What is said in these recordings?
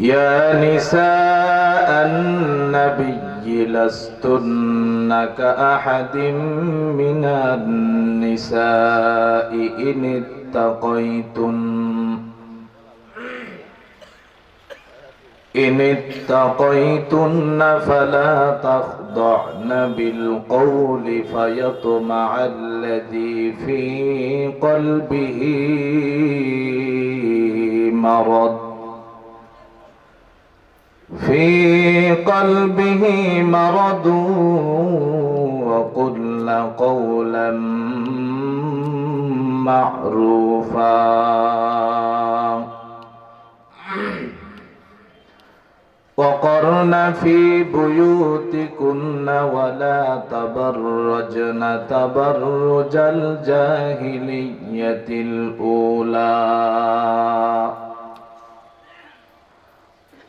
يا نساء النبي لستن كأحد من النساء إن اتقيتن. إن اتقيتن فلا تخضعن بالقول فيطمع الذي في قلبه مرض. في قلبه مرض وقل قولا معروفا وقرن في بيوتكن ولا تبرجن تبرج الجاهلية الأولى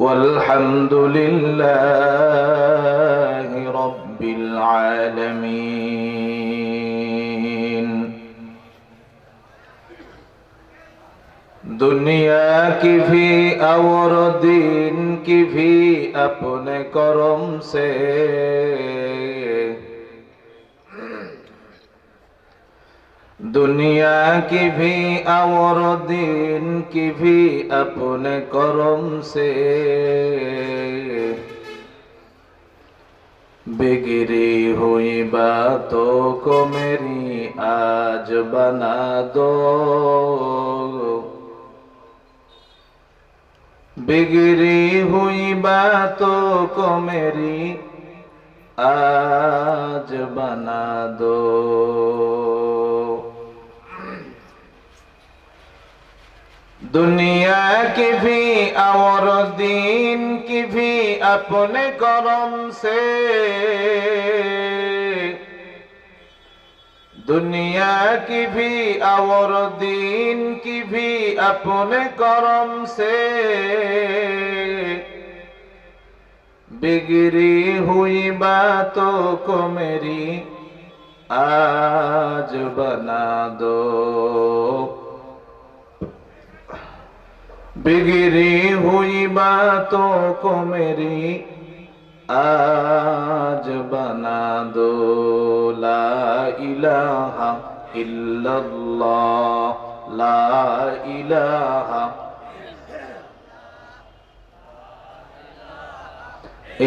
والحمد لله رب العالمين दुनिया की भी और दीन की भी अपने करम से दुनिया की भी और दीन की भी अपने करम से बिगड़ी हुई बातों को मेरी आज बना दो बिगड़ी हुई बातों को मेरी आज बना दो दुनिया की भी और दीन की भी अपने करम से दुनिया की भी और दीन की भी अपने करम से बिगड़ी हुई बातों को मेरी आज बना दो বেগেরে হইবা তো কমেরি, আজ বানা লা ইলাহা ইল্লাল্লাহ, লা ইলাহা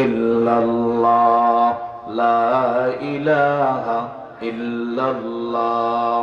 ইল্লাল্লাহ, লা ইলাহা ইল্লাল্লাহ।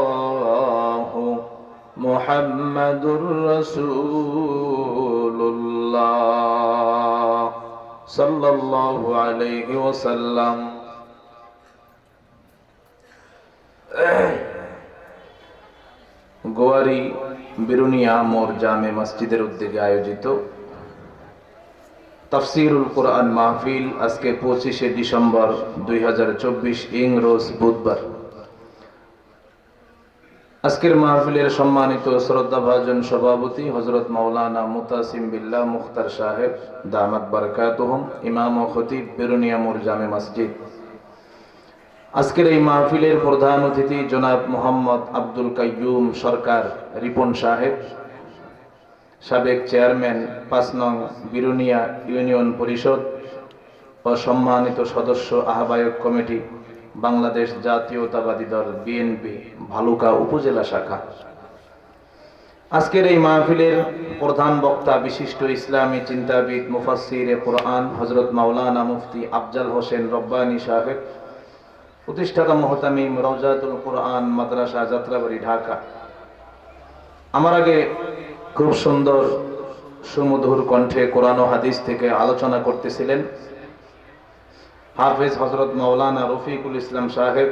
الله محمد رسول الله صلى الله عليه وسلم গোয়ারি বিরুনিয়া মোর জামে মসজিদের উদ্যোগে আয়োজিত তাফসিরুল কোরআন মাহফিল আজকে পঁচিশে ডিসেম্বর দুই ইংরোজ বুধবার। আজকের মাহফিলের সম্মানিত শ্রদ্ধাভাজন সভাপতি হজরত মৌলানা মুতাসিম বিল্লাহ মুখতার সাহেব, দামাত বারকাতহম, ইমাম ও খতিব বেরুনিয়ামুর জামে মসজিদ। আজকের এই মাহফিলের প্রধান অতিথি জনাব মোহাম্মদ আব্দুল কাইয়ুম সরকার, রিপন সাহেব সাবেক চেয়ারম্যান, পাঁচ নং বিরুনিয়া ইউনিয়ন পরিষদ ও সম্মানিত সদস্য আহ্বায়ক কমিটি, বাংলাদেশ জাতীয়তাবাদী দল বিএনপি, ভালুকা উপজেলা শাখা। আজকের এই মাহফিলের প্রধান বক্তা বিশিষ্ট ইসলামী চিন্তাবিদ মুফাসির কোরআন হজরত মাওলানা মুফতি আফজাল হোসেন রব্বানী সাহেব, প্রতিষ্ঠাতা মোহতামিম রওজাতুল কোরআন মাদ্রাসা যাত্রাবাড়ি, ঢাকা। আমার আগে খুব সুন্দর সুমধুর কণ্ঠে কোরআন হাদিস থেকে আলোচনা করতেছিলেন হাফেজ হজরত মৌলানা রফিকুল ইসলাম সাহেব।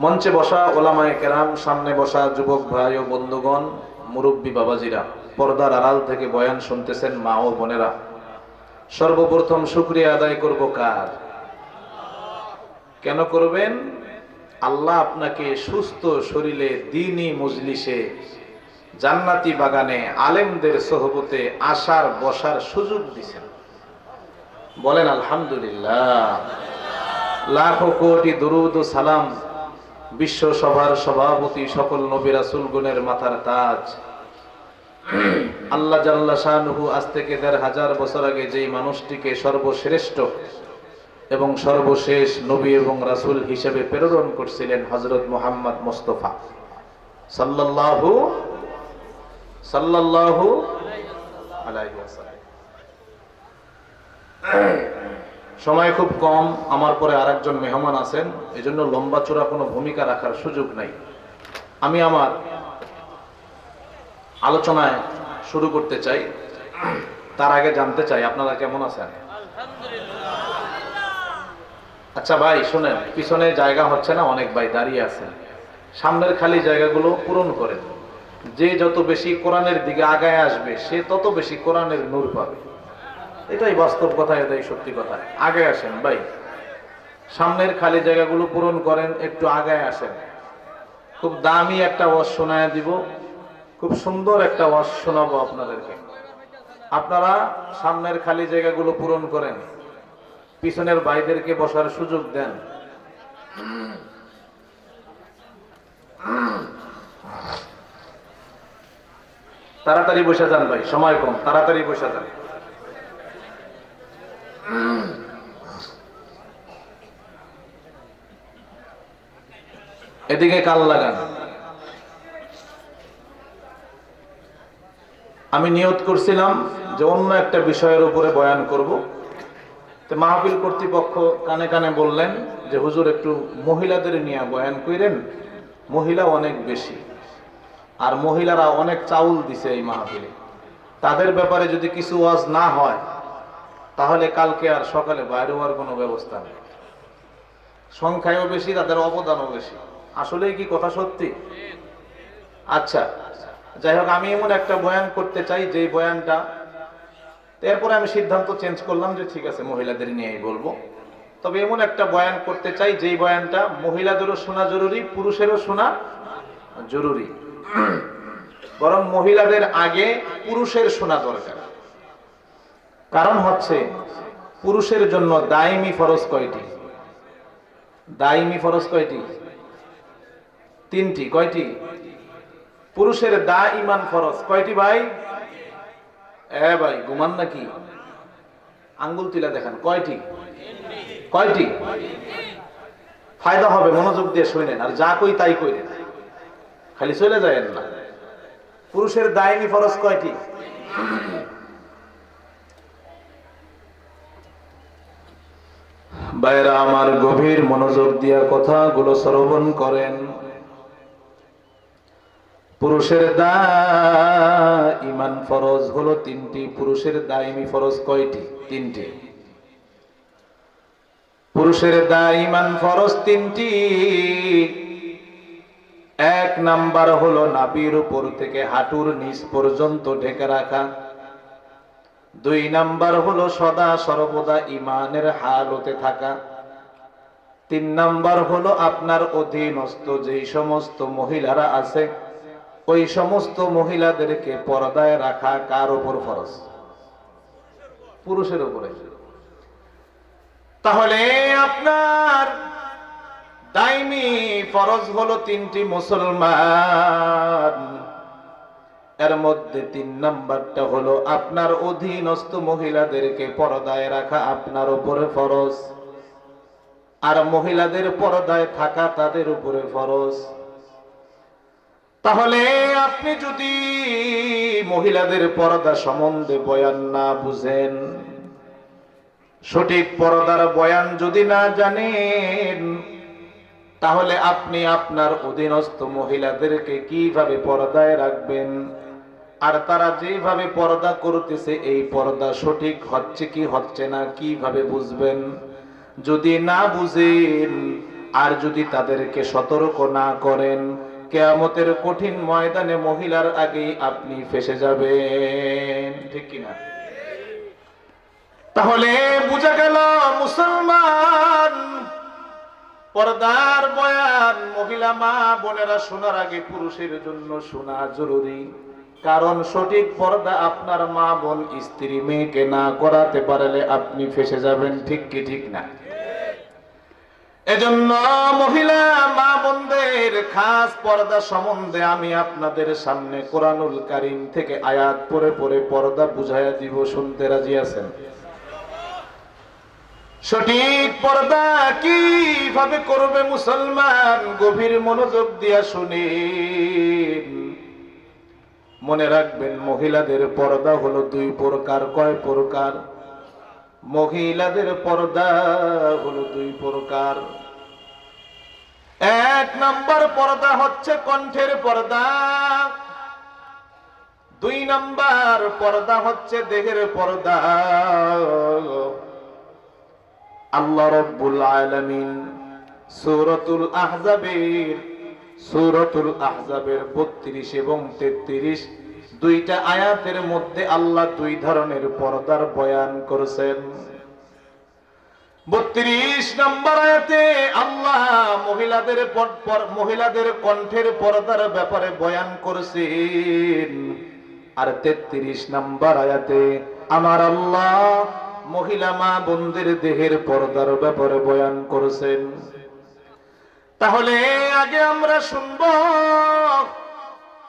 মঞ্চে বসা ওলামায়ে কেরাম, সামনে বসা যুবক ভাই ও বন্ধুগণ, মুরব্বী বাবাজিরা, পর্দার আড়াল থেকে বয়ান শুনতেছেন মা ও বোনেরা। সর্বপ্রথম শুক্রিয়া আদায় করব কার? কেন করবেন? আল্লাহ আপনাকে সুস্থ শরীরে দিনই মজলিসে, জান্নাতি বাগানে আলেমদের সহবতে আসার, বসার সুযোগ দিছেন। বলেন, আলহামদুলিল্লাহ। লাখো কোটি দরুদ সালাম বিশ্ব সভার সভাপতি, সকল নবী রাসুল গুণের মাথার তাজ। আল্লাহ জাল্লা শাহনুহু আজ থেকে দেড় হাজার বছর আগে যেই মানুষটিকে সর্বশ্রেষ্ঠ এবং সর্বশেষ নবী এবং রাসুল হিসেবে প্রেরণ করছিলেন হজরত মোহাম্মদ মোস্তফা। সাল্লাল্লাহু আলাইহি সময় খুব কম, আমার পরে আরেকজন মেহমান আছেন, এজন্য লম্বা চূড়া কোনো ভূমিকা রাখার সুযোগ নাই। আমি আমার আলোচনায় শুরু করতে চাই। তার আগে জানতে চাই, আপনারা কেমন আছেন? আচ্ছা ভাই, শোনেন, পিছনে জায়গা হচ্ছে না, অনেক ভাই দাঁড়িয়ে আছেন। সামনের খালি জায়গাগুলো পূরণ করেন। যে যত বেশি কোরআনের দিকে আগায় আসবে, সে তত বেশি কোরআনের নূর পাবে। এটাই বাস্তব কথা, এটাই সত্যি কথা। আগে আসেন ভাই। সামনের খালি জায়গাগুলো পূরণ করেন, একটু আগায় আসেন। খুব দামি একটা ওয়াজ শোনায় দিব। খুব সুন্দর একটা ওয়াজ শোনাবো আপনাদেরকে। আপনারা সামনের খালি জায়গাগুলো পূরণ করেন। পিছনের ভাইদেরকে বসার সুযোগ দেন। তাড়াতাড়ি বসে যান ভাই, সময় কম, তাড়াতাড়ি বসে যান। এদিকে কাল লাগান। আমি নিয়ত করছিলাম যে অন্য একটা বিষয়ের উপরে বয়ান করব। তো মাহফিল কর্তৃপক্ষ কানে কানে বললেন যে, হুজুর, একটু মহিলাদের নিয়ে বয়ান কইরেন। মহিলা অনেক বেশি। আর মহিলারা অনেক চাউল দিছে এই মাহফিলে। তাদের ব্যাপারে যদি কিছু ওয়াজ না হয়, তাহলে কালকে আর সকালে বাইরে হওয়ার কোনো ব্যবস্থা নেই। সংখ্যায়ও বেশি, তাদের অবদানও বেশি। আসলেই কি কথা সত্যি? আচ্ছা যাই হোক, আমি এমন একটা বয়ান করতে চাই, যেই বয়ানটা এরপরে আমি সিদ্ধান্ত চেঞ্জ করলাম যে ঠিক আছে, মহিলাদের নিয়েই বলব। তবে এমন একটা বয়ান করতে চাই, যেই বয়ানটা মহিলাদেরও শোনা জরুরি, পুরুষেরও শোনা জরুরি। বরং মহিলাদের আগে পুরুষের শোনা দরকার। কারণ হচ্ছে, পুরুষের জন্য দায়মি ফরজ কয়টি? দায়মি ফরজ কয়টি? তিনটি। কয়টি? পুরুষের দা ইমান ফরজ। কয়টি ভাই? এ ভাই, ঘুমান নাকি? আঙ্গুল তুলা দেখান কয়টি কয়টি ফায়দা হবে, মনোযোগ দিয়ে শুনেন আর যা কই তাই কইলেন খালি চলে যায় না। পুরুষের দায়নি ফরজ কয়টি বাইরা আমার গভীর মনোযোগ দিয়া কথাগুলো শ্রবণ করেন। পুরুষের দা ইমান ফরজ হলো তিনটি। পুরুষের দায়মি ফরজ কয়টি? তিনটি। পুরুষের দা ইমান ফরজ তিনটি। এক নাম্বার হলো নাবির উপর থেকে হাঁটুর নিচ পর্যন্ত ঢেকে রাখা। দুই নাম্বার হলো সদা সর্বদা ইমানের হালতে থাকা। তিন নাম্বার হলো আপনার অধীনস্থ যেই সমস্ত মহিলারা আছে ওই সমস্ত মহিলাদেরকে পর্দায় রাখা কার উপর ফরজ? পুরুষের উপরে। তাহলে আপনার দাইমি ফরজ হলো তিনটি মুসলমান। এর মধ্যে তিন নাম্বারটা হলো আপনার অধীনস্থ মহিলাদেরকে পর্দায় রাখা আপনার উপরে ফরজ। আর মহিলাদের পর্দায় থাকা তাদের উপরে ফরজ। তাহলে আপনি যদি মহিলাদের পর্দা সম্বন্ধে বয়ান না বুঝেন, সঠিক পর্দার বয়ান যদি না জানেন, তাহলে আপনি আপনার অধীনস্থ মহিলাদেরকে কীভাবে পর্দায় রাখবেন? আর তারা যেভাবে পর্দা করতেছে, এই পর্দা সঠিক হচ্ছে কি হচ্ছে না কীভাবে বুঝবেন? যদি না বুঝেন, আর যদি তাদেরকে সতর্ক না করেন কেয়ামতের কঠিন ময়দানে মহিলার আগেই আপনি ফেসে যাবেন। ঠিক কিনা? তাহলে বোঝা গেল মুসলমান পর্দার বয়ান মহিলা মা বোনেরা শোনার আগে পুরুষের জন্য শোনা জরুরি। কারণ সঠিক পর্দা আপনার মা বোন স্ত্রী মেয়েকে না করাতে পারলে আপনি ফেসে যাবেন, ঠিক কি, ঠিক না? এজন্য মহিলা মা বোনদের খাস পর্দা সম্বন্ধে আমি আপনাদের সামনে কোরআনুল কারিম থেকে আয়াত পরে পরে পর্দা বুঝাইয়া দিব, শুনতে রাজি আছেন? সঠিক পর্দা কীভাবে করবে মুসলমান? গভীর মনোযোগ দিয়া শুনি মনে রাখবেন, মহিলাদের পর্দা হলো দুই প্রকার। কয় প্রকার? মহিলাদের পর্দা হলো দুই প্রকার। এক নম্বর পর্দা হচ্ছে কণ্ঠের পর্দা। দুই নম্বর পর্দা হচ্ছে দেহের পর্দা। আল্লাহ রব্বুল আলামিন সূরাতুল আহজাবের সূরাতুল আহজাবের 32 এবং 33 দুইটা আয়াতের মধ্যে আল্লাহ দুই ধরনের পর্দার বয়ান করেছেন। 32 নম্বর আয়াতে আল্লাহ মহিলাদের মহিলাদের কণ্ঠের পর্দার ব্যাপারে বয়ান করেছেন। আর 33 নম্বর আয়াতে আমার আল্লাহ মহিলা মা বোনদের দেহের পর্দার ব্যাপারে বয়ান করেছেন। তাহলে আগে আমরা শুনব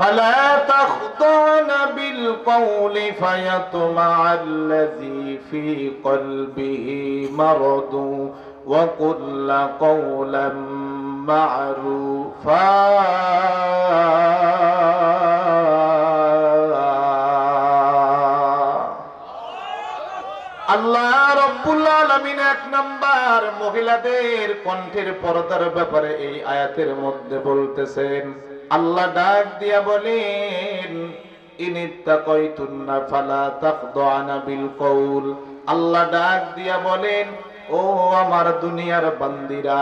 فلا تخضعن بالقول فيطمع الذي في قلبه مرض وقل قولا معروفا আল্লাহ রব্বুল আলামিন এক নাম্বার মহিলাদের কণ্ঠের পর্দার ব্যাপারে এই আয়াতের মধ্যে বলতেছেন আল্লাহ ডাক দিয়া বলেন ফালা বিল আল্লাহ ডাক দিয়া বলেন, ও আমার দুনিয়ার বান্দিরা,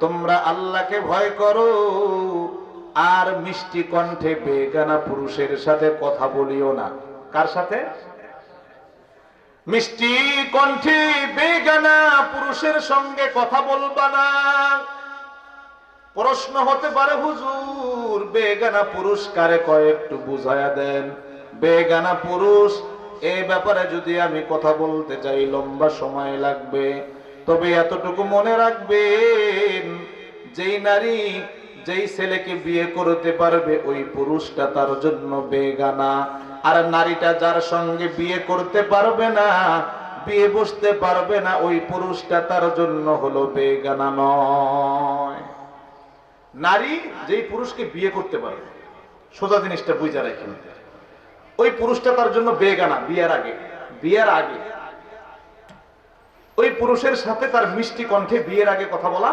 তোমরা আল্লাহকে ভয় করো, আর মিষ্টি কণ্ঠে বেগানা পুরুষের সাথে কথা বলিও না। কার সাথে? মিষ্টি কণ্ঠে বেগানা পুরুষের সঙ্গে কথা বলবা না। প্রশ্ন হতে পারে, হুজুর, বেগানা পুরুষ কারে কয় একটু বুঝায়া দেন। বেগানা পুরুষ এই ব্যাপারে যদি আমি কথা বলতে চাই, লম্বা সময় লাগবে। তবে এতটুকু মনে রাখবেন, যেই নারী, যেই ছেলেকে বিয়ে করতে পারবে, ওই পুরুষটা তার জন্য বেগানা। আর নারীটা যার সঙ্গে বিয়ে করতে পারবে না, বিয়ে বসতে পারবে না, ওই পুরুষটা তার জন্য হলো বেগানা নয়। নারী যেই পুরুষকে বিয়ে করতে পারে, সোজা জিনিসটা বুঝা রাখেন ওই পুরুষটা তার জন্য বেগানা, বিয়ের আগে বিয়ের আগে। ওই পুরুষের সাথে তার মিষ্টি কণ্ঠে বিয়ের আগে কথা বলা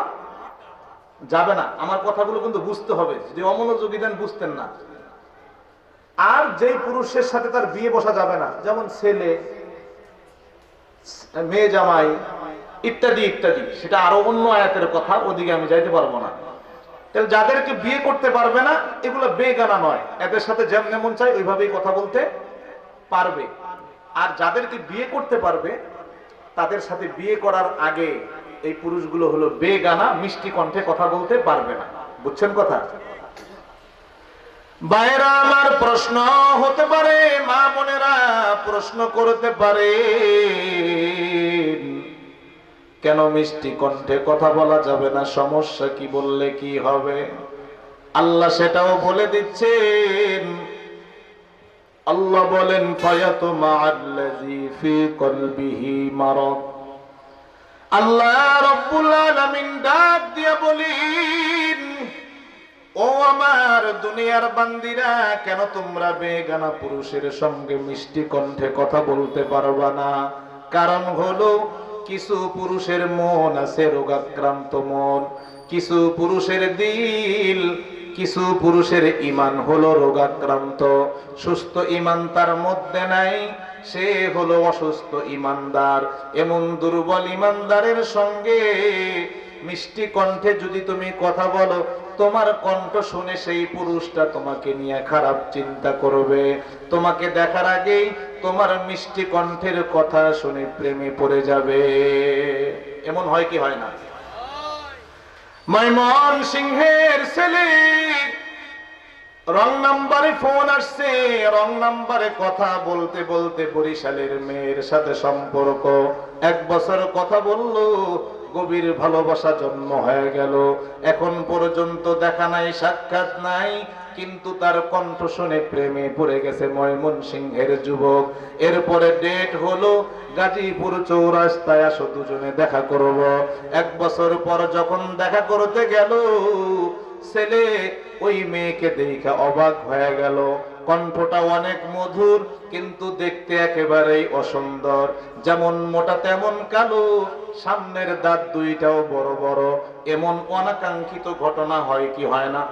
যাবে না। আমার কথাগুলো কিন্তু বুঝতে হবে, যদি অমনোযোগী দেন বুঝতেন না। আর যেই পুরুষের সাথে তার বিয়ে বসা যাবে না, যেমন ছেলে, মেয়ে জামাই, ইত্যাদি ইত্যাদি, সেটা আরও অন্য আয়াতের কথা, ওদিকে আমি যাইতে পারব না। তাহলে যাদেরকে বিয়ে করতে পারবে না, এগুলো বেগানা নয়। এদের সাথে যেমন মন চায়, ওইভাবেই কথা বলতে পারবে। আর যাদেরকে বিয়ে করতে পারবে, তাদের সাথে বিয়ে করার আগে এই পুরুষগুলো হলো বেগানা, মিষ্টি কণ্ঠে কথা বলতে পারবে না। বুঝছেন কথা? বাইরা আমার প্রশ্ন হতে পারে, মা বোনেরা প্রশ্ন করতে পারে। কেন মিষ্টি কণ্ঠে কথা বলা যাবে না? সমস্যা কি বললে কি হবে? আল্লাহ সেটাও বলে দিচ্ছেন। আল্লাহ বলেন ও আমার দুনিয়ার বান্দিরা, কেন তোমরা বেগানা পুরুষের সঙ্গে মিষ্টি কণ্ঠে কথা বলতে পারবা না? কারণ হলো কিছু পুরুষের মন আছে রোগাক্রান্ত মন, কিছু পুরুষের দিল, কিছু পুরুষের ইমান হলো রোগাক্রান্ত। সুস্থ ইমান তার মধ্যে নাই, সে হলো অসুস্থ ইমানদার। এমন দুর্বল ইমানদারের সঙ্গে মিষ্টি কণ্ঠে যদি তুমি কথা বলো, তোমার কণ্ঠ শুনে সেই পুরুষটা তোমাকে নিয়ে খারাপ চিন্তা করবে। তোমাকে দেখার আগেই তোমার মিষ্টি কণ্ঠের কথা শুনে প্রেমে পড়ে যাবে। এমন হয় কি হয় না? ময়মন সিংহের ছেলে, রং নাম্বারে ফোন আসছে, রং নাম্বারে কথা বলতে বলতে বরিশালের মেয়ের সাথে সম্পর্ক। এক বছর কথা বলল, গভীর ভালোবাসা জন্ম হয়ে গেল। এখন পর্যন্ত দেখা নাই, সাক্ষাৎ নাই। কিন্তু তার কণ্ঠ শুনে প্রেমে পড়ে গেছে ময়মন সিংহের যুবক। এরপরে ডেট হলো গাজীপুর চৌরাস্তায় আসো দুজনে দেখা করব। এক বছর পর যখন দেখা করতে গেল, ছেলে ওই মেয়েকে দেখে অবাক হয়ে গেল। কণ্ঠটা অনেক মধুর, কিন্তু দেখতে একেবারেই অসুন্দর। যেমন মোটা, তেমন কালো, সামনের দাঁত দুইটাও বড় বড়। এমন অনাকাঙ্ক্ষিত ঘটনা হয় কি হয় না?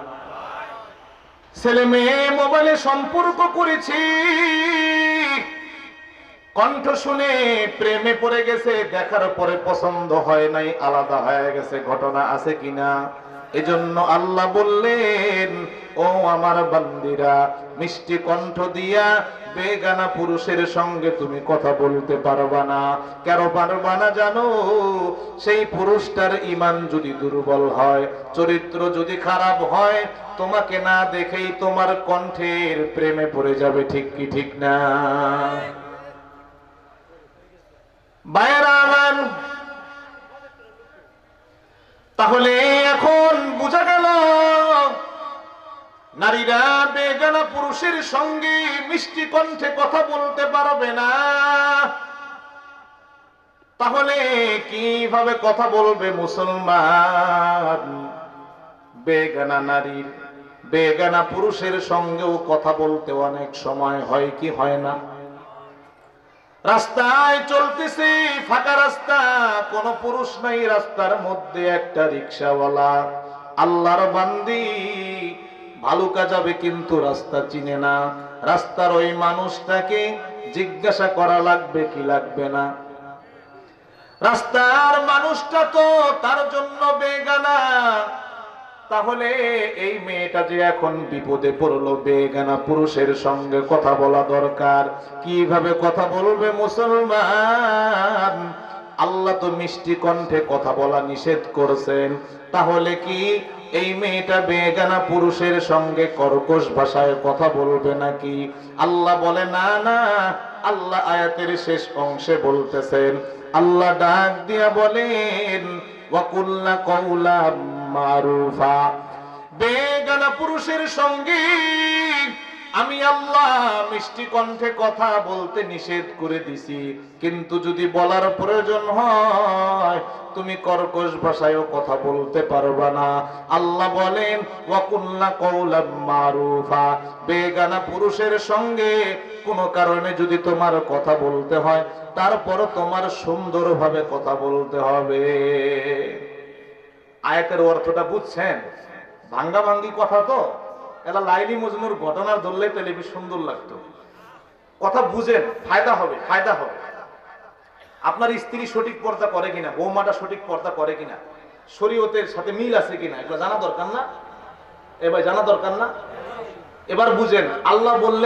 ছেলে মেয়ে মোবাইলে সম্পর্ক করেছি। কণ্ঠ শুনে প্রেমে পড়ে গেছে, দেখার পরে পছন্দ হয় নাই, আলাদা হয়ে গেছে, ঘটনা আছে কিনা? এজন্য আল্লাহ বললেন ও আমার বান্দিরা, মিষ্টি কণ্ঠ দিয়া বেগানা পুরুষের সঙ্গে তুমি কথা বলতে পারবা না। কেন পারবা না জানো? সেই পুরুষটার ইমান যদি দুর্বল হয়, চরিত্র যদি খারাপ হয়, তোমাকে না দেখেই তোমার কণ্ঠের প্রেমে পড়ে যাবে, ঠিক কি ঠিক না? তাহলে এখন বোঝা গেল নারীরা বেগানা পুরুষের সঙ্গে মিষ্টি কণ্ঠে কথা বলতে পারবে না। তাহলে কীভাবে কথা বলবে মুসলমান? বেগানা নারীর, বেগানা পুরুষের সঙ্গেও কথা বলতে অনেক সময় হয় কি হয় না? রাস্তায় চলতেছে ফাঁকা রাস্তা, কোন পুরুষ নাই রাস্তার মধ্যে একটা রিক্সাওয়ালা। আল্লাহর বান্দি ভালুকা যাবে কিন্তু রাস্তা চিনে না। রাস্তার ওই মানুষটাকে জিজ্ঞাসা করা লাগবে কি লাগবে না। রাস্তার মানুষটা তো তার জন্য বেগানা। তাহলে এই মেয়েটা যে এখন বিপদে পড়ল বেগানা পুরুষের সঙ্গে কথা বলা দরকার। কীভাবে কথা বলবে মুসলমান? আল্লাহ তো মিষ্টি কণ্ঠে কথা বলা নিষেধ করেছেন। তাহলে কি এই মেয়েটা বেগানা পুরুষের সঙ্গে কর্কশ ভাষায় কথা বলবে নাকি? আল্লাহ বলে, না না। আল্লাহ আয়াতের শেষ অংশে বলতেছেন, আল্লাহ ডাক দিয়া বলেন, ওয়াকুল্লা কৌলা মারুফা। বেগানা পুরুষের সঙ্গে আমি আল্লাহ মিষ্টি কণ্ঠে কথা বলতে নিষেধ করে দিছি, কিন্তু যদি বলার প্রয়োজন হয়, তুমি কর্কশ ভাষায়ও কথা বলতে পারবা না। আল্লাহ বলেন, ওয়াকুল্লা কৌলাম মারুফা বেগানা পুরুষের সঙ্গে কোনো কারণে যদি তোমার কথা বলতে হয়, তারপর তোমার সুন্দরভাবে কথা বলতে হবে। আয়াতের অর্থটা বুঝছেন? ভাঙ্গা ভাঙ্গি কথা তো। এলা লাইলি মজনুর ঘটনা ধরলে তাহলে বেশ সুন্দর লাগতো। কথা বুঝেন, ফায়দা হবে ফায়দা হবে। আপনার স্ত্রী সঠিক পর্দা করে কিনা, বৌমাটা সঠিক পর্দা করে কিনা, শরীয়তের সাথে মিল আছে কিনা, এগুলো জানা দরকার না? এবার জানা দরকার না? এবার বুঝেন, আল্লাহ বললেন